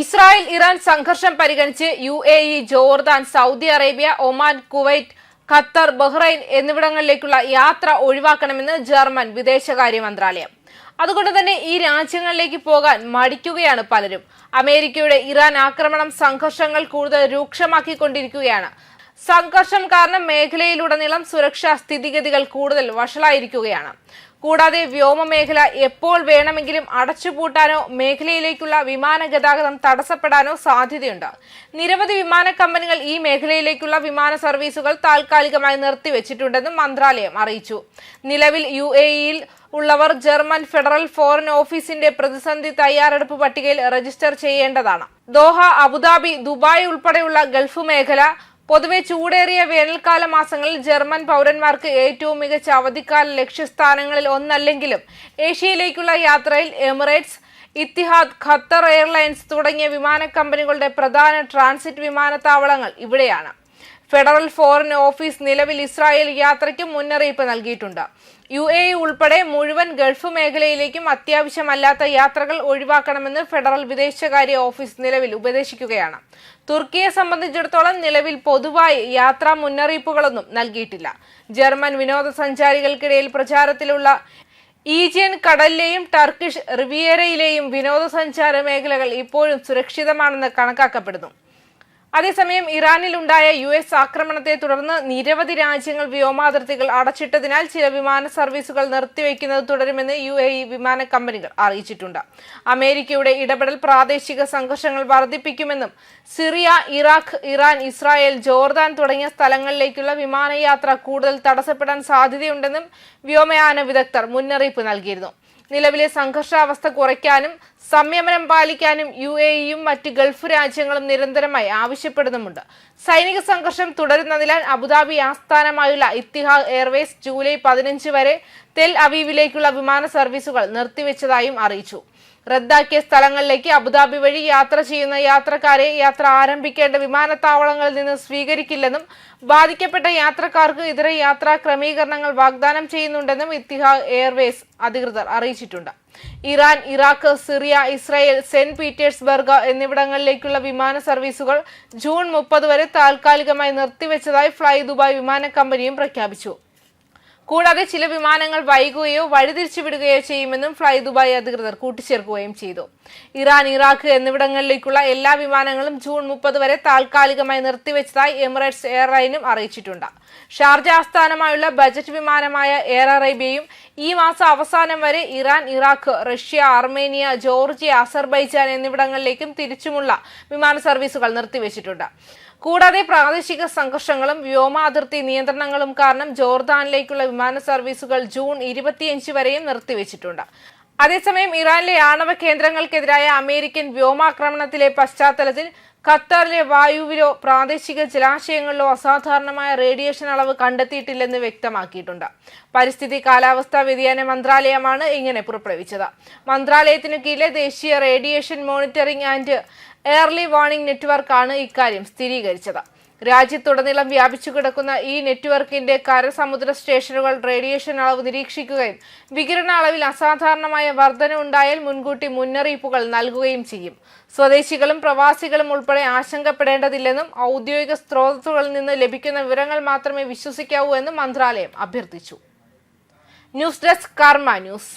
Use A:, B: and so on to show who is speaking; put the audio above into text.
A: Israel Iran സംഘർഷം പരിഗണിച്ച് U A E Jordan Saudi Arabia Oman Kuwait Qatar Bahrain എന്നിവിടങ്ങളിലേക്കുള്ള യാത്ര ഒഴിവാക്കണമെന്ന് ജർമ്മൻ വിദേശകാര്യ മന്ത്രാലയം. അതുകൊണ്ട് തന്നെ ഈ രാജ്യങ്ങളിലേക്ക് പോകാൻ മടിക്കുകയാണ് പലരും. അമേരിക്കയുടെ ഇറാൻ ആക്രമണം സംഘർഷങ്ങൾ കൂടുതൽ രൂക്ഷമാക്കിക്കൊണ്ടിരിക്കുകയാണ്. സംഘർഷം കാരണം മേഖലയിലുടനീളം സുരക്ഷാ സ്ഥിതിഗതികൾ കൂടുതൽ വഷളായിരിക്കുകയാണ്. കൂടാതെ വ്യോമ മേഖല എപ്പോൾ വേണമെങ്കിലും അടച്ചുപൂട്ടാനോ മേഖലയിലേക്കുള്ള വിമാന ഗതാഗതം തടസ്സപ്പെടാനോ സാധ്യതയുണ്ട്. നിരവധി വിമാന കമ്പനികൾ ഈ മേഖലയിലേക്കുള്ള വിമാന സർവീസുകൾ താൽക്കാലികമായി നിർത്തിവെച്ചിട്ടുണ്ടെന്നും മന്ത്രാലയം അറിയിച്ചു. നിലവിൽ യു ഉള്ളവർ ജർമ്മൻ ഫെഡറൽ ഫോറിൻ ഓഫീസിന്റെ പ്രതിസന്ധി തയ്യാറെടുപ്പ് പട്ടികയിൽ രജിസ്റ്റർ ചെയ്യേണ്ടതാണ്. ദോഹ അബുദാബി ദുബായ് ഉൾപ്പെടെയുള്ള ഗൾഫ് മേഖല പൊതുവെ ചൂടേറിയ വേനൽക്കാല മാസങ്ങളിൽ ജർമ്മൻ പൗരന്മാർക്ക് ഏറ്റവും മികച്ച അവധിക്കാല ലക്ഷ്യസ്ഥാനങ്ങളിൽ ഒന്നല്ലെങ്കിലും ഏഷ്യയിലേക്കുള്ള യാത്രയിൽ എമിറേറ്റ്സ് ഇത്തിഹാദ് ഖത്തർ എയർലൈൻസ് തുടങ്ങിയ വിമാന കമ്പനികളുടെ പ്രധാന ട്രാൻസിറ്റ് വിമാനത്താവളങ്ങൾ ഇവിടെയാണ്. ഫെഡറൽ ഫോറിൻ ഓഫീസ് നിലവിൽ ഇസ്രായേൽ യാത്രയ്ക്ക് മുന്നറിയിപ്പ് നൽകിയിട്ടുണ്ട്. യു എ ഉൾപ്പെടെ മുഴുവൻ ഗൾഫ് മേഖലയിലേക്കും അത്യാവശ്യമല്ലാത്ത യാത്രകൾ ഒഴിവാക്കണമെന്ന് ഫെഡറൽ വിദേശകാര്യ ഓഫീസ് നിലവിൽ ഉപദേശിക്കുകയാണ്. തുർക്കിയെ സംബന്ധിച്ചിടത്തോളം നിലവിൽ പൊതുവായി യാത്രാ മുന്നറിയിപ്പുകളൊന്നും നൽകിയിട്ടില്ല. ജർമ്മൻ വിനോദസഞ്ചാരികൾക്കിടയിൽ പ്രചാരത്തിലുള്ള ഈജിയൻ കടലിലെയും ടർക്കിഷ് റിവിയേരയിലെയും വിനോദസഞ്ചാര മേഖലകൾ ഇപ്പോഴും സുരക്ഷിതമാണെന്ന് കണക്കാക്കപ്പെടുന്നു. അതേസമയം ഇറാനിലുണ്ടായ യു എസ് ആക്രമണത്തെ തുടർന്ന് നിരവധി രാജ്യങ്ങൾ വ്യോമാതിർത്തികൾ അടച്ചിട്ടതിനാൽ ചില വിമാന സർവീസുകൾ നിർത്തിവെക്കുന്നത് തുടരുമെന്ന് യു എ ഇ വിമാന കമ്പനികൾ അറിയിച്ചിട്ടുണ്ട്. അമേരിക്കയുടെ ഇടപെടൽ പ്രാദേശിക സംഘർഷങ്ങൾ വർദ്ധിപ്പിക്കുമെന്നും Syria Iraq Iran Israel Jordan തുടങ്ങിയ സ്ഥലങ്ങളിലേക്കുള്ള വിമാനയാത്ര കൂടുതൽ തടസ്സപ്പെടാൻ സാധ്യതയുണ്ടെന്നും വ്യോമയാന വിദഗ്ധർ മുന്നറിയിപ്പ് നൽകിയിരുന്നു. നിലവിലെ സംഘർഷാവസ്ഥ കുറയ്ക്കാനും സംയമനം പാലിക്കാനും യു എ ഇയും മറ്റ് ഗൾഫ് രാജ്യങ്ങളും നിരന്തരമായി ആവശ്യപ്പെടുന്നുമുണ്ട്. സൈനിക സംഘർഷം തുടരുന്നതിനാൽ അബുദാബി ആസ്ഥാനമായുള്ള ഇത്തിഹാദ് എയർവേസ് ജൂലൈ പതിനഞ്ച് വരെ തെൽ അവീവിലേക്കുള്ള വിമാന സർവീസുകൾ നിർത്തിവെച്ചതായും അറിയിച്ചു. റദ്ദാക്കിയ സ്ഥലങ്ങളിലേക്ക് അബുദാബി വഴി യാത്ര ചെയ്യുന്ന യാത്രക്കാരെ യാത്ര ആരംഭിക്കേണ്ട വിമാനത്താവളങ്ങളിൽ നിന്ന് സ്വീകരിക്കില്ലെന്നും ബാധിക്കപ്പെട്ട യാത്രക്കാർക്ക് ഇതര യാത്രാ ക്രമീകരണങ്ങൾ വാഗ്ദാനം ചെയ്യുന്നുണ്ടെന്നും ഇത്തിഹാദ് എയർവേസ് അധികൃതർ അറിയിച്ചിട്ടുണ്ട്. Iran Iraq Syria Israel Saint Petersburg എന്നിവിടങ്ങളിലേക്കുള്ള വിമാന സർവീസുകൾ ജൂൺ മുപ്പത് വരെ താൽക്കാലികമായി നിർത്തിവെച്ചതായി ഫ്ലൈ ദുബായ് വിമാന കമ്പനിയും പ്രഖ്യാപിച്ചു. കൂടാതെ ചില വിമാനങ്ങൾ വൈകുകയോ വഴിതിരിച്ചു വിടുകയോ ചെയ്യുമെന്നും ഫ്ലൈ ദുബായ് അധികൃതർ കൂട്ടിച്ചേർക്കുകയും ചെയ്തു. ഇറാൻ ഇറാഖ് എന്നിവിടങ്ങളിലേക്കുള്ള എല്ലാ വിമാനങ്ങളും ജൂൺ മുപ്പത് വരെ താൽക്കാലികമായി നിർത്തിവെച്ചതായി എമിറേറ്റ്സ് എയർലൈനും അറിയിച്ചിട്ടുണ്ട്. ഷാർജ ആസ്ഥാനമായുള്ള ബജറ്റ് വിമാനമായ എയർ അറേബ്യയും ഈ മാസം അവസാനം വരെ Iran Iraq Russia Armenia Georgia Azerbaijan എന്നിവിടങ്ങളിലേക്കും തിരിച്ചുമുള്ള വിമാന സർവീസുകൾ നിർത്തിവെച്ചിട്ടുണ്ട്. കൂടാതെ പ്രാദേശിക സംഘർഷങ്ങളും വ്യോമാതിർത്തി നിയന്ത്രണങ്ങളും കാരണം ജോർദാനിലേക്കുള്ള വിമാന സർവീസുകൾ ജൂൺ ഇരുപത്തിയഞ്ച് വരെയും നിർത്തിവെച്ചിട്ടുണ്ട്. അതേസമയം ഇറാനിലെ ആണവ കേന്ദ്രങ്ങൾക്കെതിരായ അമേരിക്കൻ വ്യോമാക്രമണത്തിലെ പശ്ചാത്തലത്തിൽ ഖത്തറിലെ വായുവിലോ പ്രാദേശിക ജലാശയങ്ങളിലോ അസാധാരണമായ റേഡിയേഷൻ അളവ് കണ്ടെത്തിയിട്ടില്ലെന്ന് വ്യക്തമാക്കിയിട്ടുണ്ട്. പരിസ്ഥിതി കാലാവസ്ഥാ വ്യതിയാന മന്ത്രാലയമാണ് ഇങ്ങനെ പുറപ്പെടുവിച്ചത്. മന്ത്രാലയത്തിനു കീഴിലെ ദേശീയ radiation monitoring and early warning നെറ്റ്വർക്കാണ് ഇക്കാര്യം സ്ഥിരീകരിച്ചത്. രാജ്യത്തുടനീളം വ്യാപിച്ചു കിടക്കുന്ന ഈ നെറ്റ്വർക്കിന്റെ കരസമുദ്ര സ്റ്റേഷനുകൾ റേഡിയേഷൻ അളവ് നിരീക്ഷിക്കുകയും വികിരണ അളവിൽ അസാധാരണമായ വർധന ഉണ്ടായാൽ മുൻകൂട്ടി മുന്നറിയിപ്പുകൾ നൽകുകയും ചെയ്യും. സ്വദേശികളും പ്രവാസികളും ഉൾപ്പെടെ ആശങ്കപ്പെടേണ്ടതില്ലെന്നും ഔദ്യോഗിക സ്രോതസ്സുകളിൽ നിന്ന് ലഭിക്കുന്ന വിവരങ്ങൾ മാത്രമേ വിശ്വസിക്കാവൂ എന്നും മന്ത്രാലയം അഭ്യർത്ഥിച്ചു. News desk Karma news.